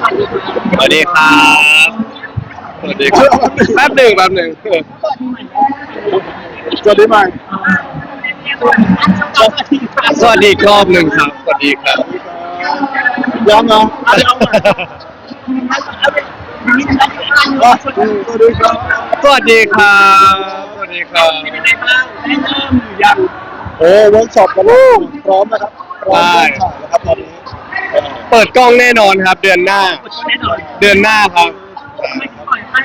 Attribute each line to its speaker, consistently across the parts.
Speaker 1: สวัสดีครับ สวัสดีครับ แป๊บหนึ่งแป๊บหนึ่ง
Speaker 2: สวัสดีใหม่
Speaker 1: สวัสดีอีกรอบหนึ่งครับ สวัสดีครับ
Speaker 2: ย้ำนะอะสวัสดีครับ
Speaker 1: สวัสดีครับ สวัสดีครับ
Speaker 2: ยังโอ้เวิร์กช็อปกับลูกพร้อมนะครับพร้อมเริ่มถ่ายแล้วครับตอนนี้ เออ
Speaker 1: เปิดกล้องแน่นอนครับ เดือนหน้า
Speaker 3: แน่นอน
Speaker 1: เดือนหน้าครับ
Speaker 3: ไม่ปล่อยให้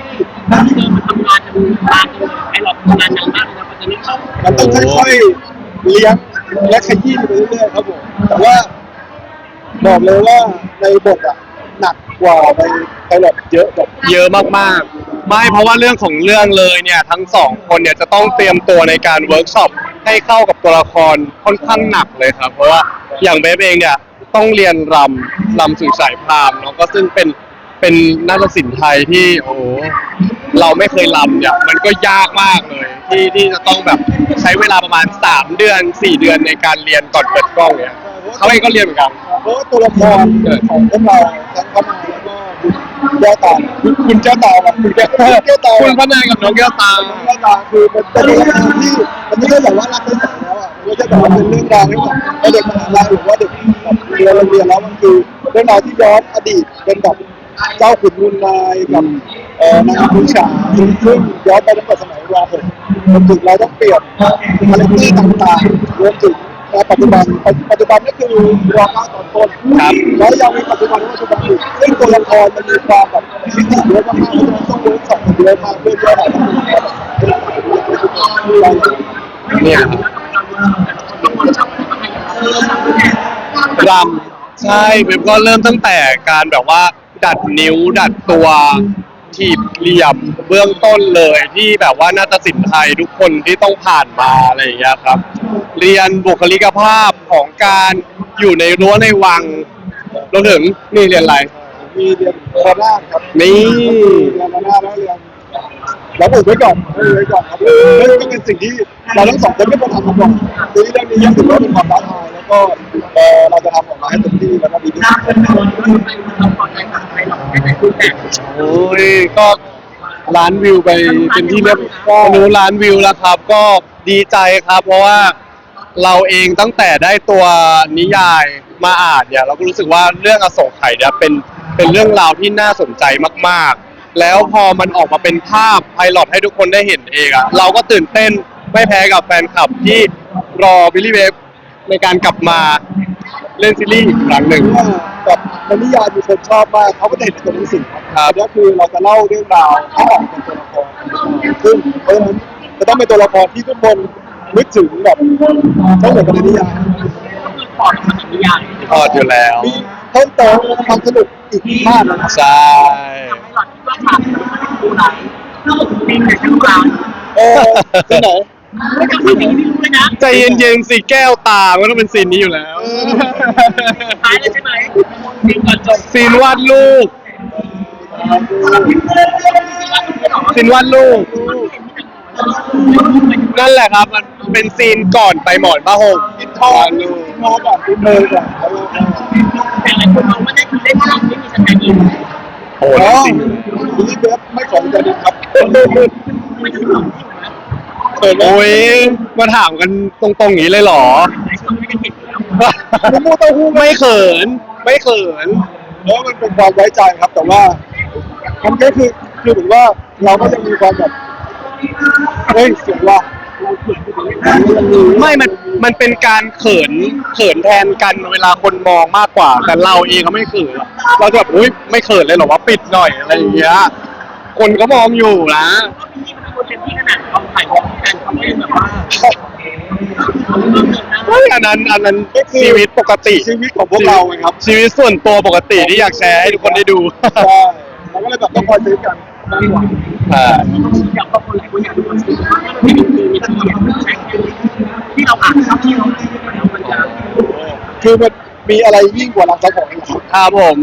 Speaker 3: นักเรียนมาทำงานกันบ้านกันไอ้หลอกทำงานหนักมากเลยนะปัจจุบันนี้เขา
Speaker 2: มันต้องค่อยๆเลี้ยงและขยี้ไปเรื่อยๆครับผมแต่ว่าบอกเลยว่าในบทอะหนักกว่าในไพลอตเยอะแบบ
Speaker 1: เยอะมากๆ ไม่เพราะว่าเรื่องของเรื่องเลยเนี่ยทั้งสองคนเนี่ยจะต้องเตรียมตัวในการเวิร์กช็อปให้เข้ากับตัวละครค่อนข้างหนักเลยครับ เพราะว่าอย่างเบฟเองเนี่ย ต้องเรียนรำรำสื่อสายพราหมณ์เนาะก็ซึ่งเป็นเป็นนาฏศิลป์ไทยที่โอ้โหเราไม่เคยรำเนี่ยมันก็ยากมากเลย ที่ที่จะต้องแบบใช้เวลาประมาณ 3 เดือน 4 เดือนในการเรียนก่อนเปิดกล้องเนี่ยเขาเองก็เรียนเหมือนกัน
Speaker 2: เพราะว่าตัวละครของพวกเราทั้งเข้ามาแล้วก็คุณแก้วตาคุณคุณแก้วตากับคุณแก้วแก้วตา
Speaker 1: คุณพระนายกับน้องแก้วตา
Speaker 2: แก้วตาคือเป็นเป็นตัวละครที่มันไม่ใช่แบบว่ารักได้สายแล้วอะมันไม่ใช่แบบว่าเป็นเรื่องราวให้แบบให้เด็กมหาลัยหรือว่าเด็กแบบ เรียนโรงเรียนแล้วมันคือเรื่องราวที่ย้อนอดีตเป็นแบบเจ้าขุนมูลนายกับเอ่อนางผู้ชายซึ่งย้อนไปตั้งแต่สมัยร .6 จนถึงเราต้องเปลี่ยนคาแรคเตอร์ต่างๆรวมถึงในปัจจุบันปัจจุบันนี่คือรอข้าตอนต้นแล้วยังมีปัจจุบันและปัจจุบันอีกซึ่งตัวละครมันมีความแบบมิตเยอะมากเราะฉะนั้นต้องเวิร์กช็อปกันเยอะมากเพื่อที่จะเนี่
Speaker 1: ย รับรำใช่เว็บก็เริ่มตั้งแต่การแบบว่า ดัดนิ้วดัดตัวถีบเหลี่ยมเบื้องต้นเลยที่แบบว่านาฏศิลป์ไทยทุกคนที่ต้องผ่านมาอะไรอย่างเงี้ยครับ เรียนบุคลิกภาพของการอยู่ในรั้วในวังรวมถึงนี่เรียนอะไร
Speaker 2: มีเรียนโคราชครับ
Speaker 1: นี่
Speaker 2: เรียนโคราชแล้วเรียน เราอุดไว้ก่อนอุดไว้ก่อนครับนั่นก็เป็นสิ่งที่เราทั้งสองคนไม่ควรทำมาก่อนซีรีส์เรื่องนี้ยังถือว่าเป็นความท้าทายแล้วก็เออเราจะทำออกมาให้เต็มที่แล้วก็ดีที่สุด
Speaker 3: ต้องปลอดภัยกับไอ้หลอกไม่ใช่คุณแต่
Speaker 1: โอ้ยก็ล้านวิวไปเป็นที่เรียบก็รู้ล้านวิวแล้วครับ ก็ดีใจครับ เพราะว่าเราเองตั้งแต่ได้ตัวนิยายมาอ่านเนี่ย เราก็รู้สึกว่าเรื่องอโศกไข่เนี่ยเป็นเป็นเรื่องราวที่น่าสนใจมาก ๆ แล้วพอมันออกมาเป็นภาพไพลอตให้ทุกคนได้เห็นเองอะเราก็ตื่นเต้นไม่แพ้กับแฟนคลับที่รอบิลลี่เวฟในการกลับมาเล่นซีรีส์อีกครั้งหนึ่ง
Speaker 2: ว่าแบบในนิยายมีคนชอบมากเขาก็จะเห็นในตัวหนังสือ
Speaker 1: ครับ
Speaker 2: ก็คือเราจะเล่าเรื่องราวให้ออกเป็นตัวละครซึ่งเพราะฉะนั้นจะต้องเป็นตัวละครที่ทุกคนนึกถึงแบบต้องเหมือนกับในนิยาย
Speaker 3: ปลอดภัยกับนิยาย
Speaker 1: พอดอยู่แล้ว
Speaker 2: มี เพิ่มเติมความสนุกอีกมากนะครับ
Speaker 1: ใช่
Speaker 3: ไอ้หลอดคิดว่าฉากมันไม่ดูร้ายเป็นแต่ชื่อร้าน
Speaker 2: เออที่ไหน
Speaker 3: ไม่ต้องพูดอย่างนี้รู้เลยนะ
Speaker 1: ใจเย็นๆสิแก้วตามันต้องเป็นซีนนี้อยู่แล้ว
Speaker 3: ท้ายเลยใช่ไหมมีก่อนจบ
Speaker 1: ซีนวาดรูปซีนวาดรูปนั่นแหละครับ มันเป็นซีนก่อนไปหมอนผ้าห่ม
Speaker 2: อินทอดอินทอดก่อนอินเทอร์ก่อน
Speaker 3: แต่หลาย คนมองว่าได้คือเล่นฉากไม่มีสแตนด์อิน
Speaker 1: โอ้
Speaker 2: อ๋อ
Speaker 1: จริง
Speaker 2: ทีนี้เว็บไม่ขอจะดีครับ
Speaker 3: ไม่ใช่หรอกจริงนะ
Speaker 2: เปิดม
Speaker 1: โอ้ยมาถามกันตรงๆอย่างนี้เลยเหรอ
Speaker 3: หลายคนไม่ได้เห็นแล้ว
Speaker 2: มูมูเต้าหู้
Speaker 1: ไม่เขิน ไม่เขิน
Speaker 2: แล้วมันเป็นความไว้ใจครับ แต่ว่ามันก็คือคือเหมือนว่าเราก็ยังมีความแบบเฮ้ยเสียงว่า
Speaker 1: ไม่มันมันเป็นการเขินเขินแทนกันเวลาคนมองมากกว่า แต่เราเองก็ไม่เขินเราจะแบบอุ้ยไม่เขินเลยเหรอว่าปิดหน่อยอะไรอย่างเงี้ยคนก็มองอยู่นะ
Speaker 3: ที่มันคนเต็มที่ขนาดเขาถ่ายกันเขาไม่แบบว่าเขาเริ่มเดินหน้า
Speaker 1: เฮ้ยอันนั้นอันนั้นชีวิตปกติ
Speaker 2: ชีวิตของพวกเราไงครับ
Speaker 1: ชีวิตส่วนตัวปกติที่อยากแชร์ให้ทุกคนได้ดู
Speaker 2: ใช่เราก็เลยแบบต้องคอยซื้อกัน มากกว่า
Speaker 1: อ่า
Speaker 3: อยากบอกคนหลายคนอยากดูคนสื่อว่าไม่ได้มีมีที่ใช้ที่เราอ่านครับที่เราแล้วมันจะ
Speaker 2: คือมันมีอะไรยิ่งกว่ารักษาของอีกครับ
Speaker 1: ครับผม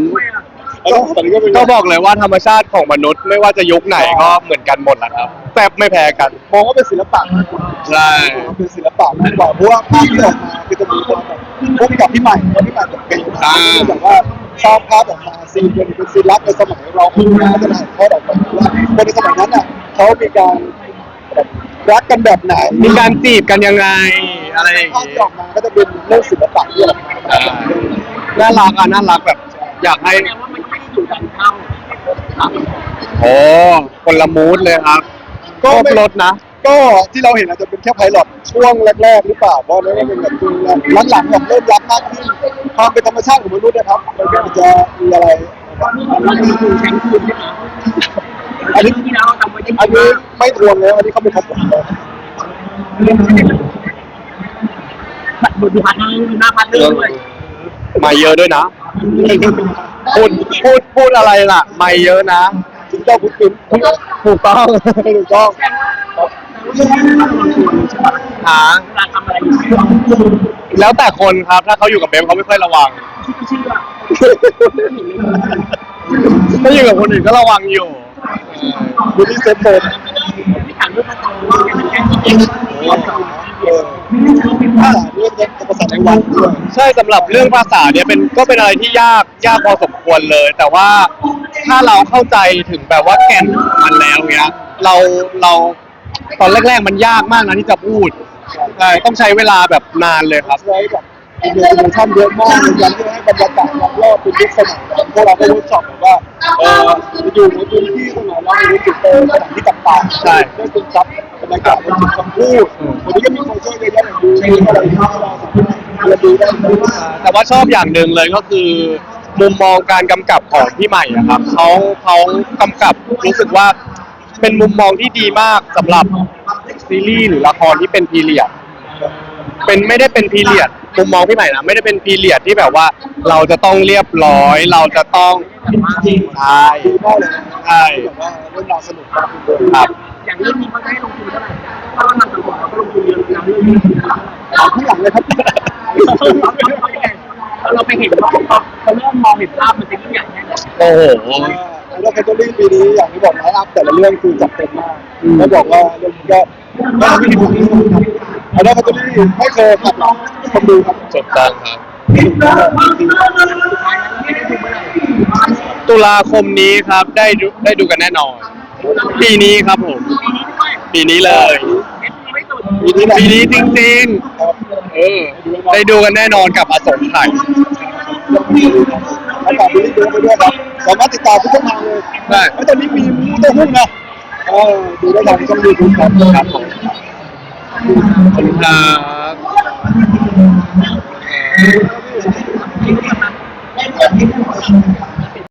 Speaker 2: แล้วตอนนี้ก็เป็น
Speaker 1: ก็บอกเลยว่าธรรมชาติของมนุษย์ไม่ว่าจะยุคไหนก็เหมือนกันหมดแหละครับแซ่บไม่แพ้กัน
Speaker 2: มองว่าเป็นศิลปะมากกว่า
Speaker 1: ใช่
Speaker 2: เป็นศิลปะมากกว่าเพราะว่าภาพที่ออกมาคือจะมีความแบบพวกกับพี่ใหม่พี่ใหม่แบบเก่งมากแบบว่า สร้างภาพออกมาซีนเป็นเป็นซีนรักในสมัยเราคุณก็จะถ่ายทอดออกมาว่าคนในสมัยนั้นน่ะเขามีการแบบรักกันแบบไหน
Speaker 1: มีการจีบกันยังไงอะไรอย่าง
Speaker 2: ภาพ
Speaker 1: งี้
Speaker 2: ที่ออกมาก็จะเป็นเรื่องศิลปะที่ออกมา
Speaker 1: อ่าน่ารักอะน่ารักแบบ อยากให้
Speaker 3: แสดงว่ามันไม่ได้อยู่กันเท่า
Speaker 1: โอ้คนละมูดเลยครับครบรถนะ
Speaker 2: ก็ที่เราเห็นอาจจะเป็นแค่ไพลอตช่วงแรกๆหรือเปล่าเพราะนั่นก็เป็นแบบตัวหลังๆแบบเริ่มรักมากขึ้นความเป็นธรรมชาติของมนุษย์นะครับมันก็จะมีอะไร
Speaker 3: เราจะคือแข่งคืนใช่ไหม
Speaker 2: อันนี้
Speaker 3: ที่เราทำไว้ยัง
Speaker 2: อันนี้ไม่ทวงแล้วอันนี้เขาเป็นของผมเลย
Speaker 3: บทพิพัฒน์หน้าพัฒน์ด้วย
Speaker 1: ไม่เยอะด้วยนะพูดพูดพูดอะไรล่ะไม่เยอะนะ
Speaker 2: ถึงเจ้าคุณปิ๊ม
Speaker 1: ถูกต้อง
Speaker 2: ไม่ถูกต้อง
Speaker 3: แสดงว่าเรื่องนี้เราชวนใช่ไหม
Speaker 1: หา
Speaker 3: เวลาทำอะไรอยู่
Speaker 1: แล้วแต่คนครับ ถ้าเขาอยู่กับเบฟเขาไม่ค่อยระวัง
Speaker 3: ที่เชื่อ
Speaker 1: ถ้าอยู่กับคนอื่นก็ระวังอยู่
Speaker 2: ดูที่เซฟโซน
Speaker 3: ที่ถามเรื่องภาษาเป็นแค่ที่เอง
Speaker 2: เออถ้าเรื่องภาษาในวันด้วย
Speaker 1: ใช่สำหรับเรื่องภาษาเนี่ยเป็นก็เป็นอะไรที่ยากยากพอสมควรเลย แต่ว่าถ้าเราเข้าใจถึงแบบว่าแก่นมันแล้วเนี้ย เราเรา ตอนแรกๆมันยากมากนะที่จะพูดใช่ต้องใช้เวลาแบบนานเลยครับ
Speaker 2: ใช้แบบอินเนอร์เนชั่นเยอะมากในที่ให้บรรยากาศรอบๆเป็นยุคสมัยพวกเราก็รู้สอบแบบว่าเอออยู่ในพื้นที่สมัยเราในจุดเจอสถานที่ต่างๆ
Speaker 1: ใช่
Speaker 2: ได้ซึมซับบรรยากาศในจุดคำพูดวันนี้ก็มีคนช่วยเยอะแยะอย่างดูอะไรที่เราสามารถเรียนรู้ได้
Speaker 1: แต่ว่าชอบอย่างหนึ่งเลยก็คือ มุมมองการกำกับของพี่ใหม่อะครับเขาเขากำกับรู้สึกว่า เป็นมุมมองที่ดีมากสำหรับซีรีส์หรือละครที่เป็นพีเรียดเป็นไม่ได้เป็นพีเรียดมุมมองพี่ใหม่นะไม่ได้เป็นพีเรียดที่แบบว่า เราจะต้องเรียบร้อย เราจะต้องใช่
Speaker 2: ดีมากเลยนะ
Speaker 1: ใช่
Speaker 2: แบบว่าเรื่องราวสนุกมากเลย
Speaker 1: ครับ
Speaker 3: อย่างเรื่องนี้เขาให้ลงทุนเท่าไหร่ถ้าเราทำตำรวจเขาก็ลงทุนเยอะนะเรื่องนี้
Speaker 2: เอาข้างหลังเลยครับ
Speaker 3: เราไปเห็นเขาเขาเริ่มมองเห็นภาพมันจะยิ่งใหญ่แน่เลย
Speaker 1: โอ้โห
Speaker 2: แล้วแคทเธอรีนปีนี้อย่างที่บอกไลฟ์อัพแต่ละเรื่องคือจัดเต็มมากแล้วบอกว่าเรื่องนี้ก็ไม่ทำให้ผิดหวังแน่นอนครับเอาแล้วแคทเธอรีนไม่เคยขัดหลังคนดูครับ
Speaker 1: จบต้องครับ
Speaker 3: สุดท้ายแล้วไม่ได้ดูเมื่อไหร่
Speaker 1: ตุลาคมนี้ครับได้ดูได้ดูกันแน่นอน ปีนี้ครับผม
Speaker 3: ปีนี้ด้วย
Speaker 1: ปีนี้เลย
Speaker 3: เอฟซีไม่สุด
Speaker 2: ปีนี้แหละ
Speaker 1: ปีนี้จริง
Speaker 2: ครับ
Speaker 1: ๆเออ ได้ดูกันแน่นอนกับอสงไข่
Speaker 2: แล้วต่อไปนี้ดูไปด้วยครับสามารถติดตามทุกช่องทางเลย
Speaker 1: ได้
Speaker 2: แล้วตอนนี้มีมูเตอร์หุ้นนะเออดูได้ทางช่องยูทูบครับครับผม
Speaker 1: ขอบคุณครับ
Speaker 3: เออ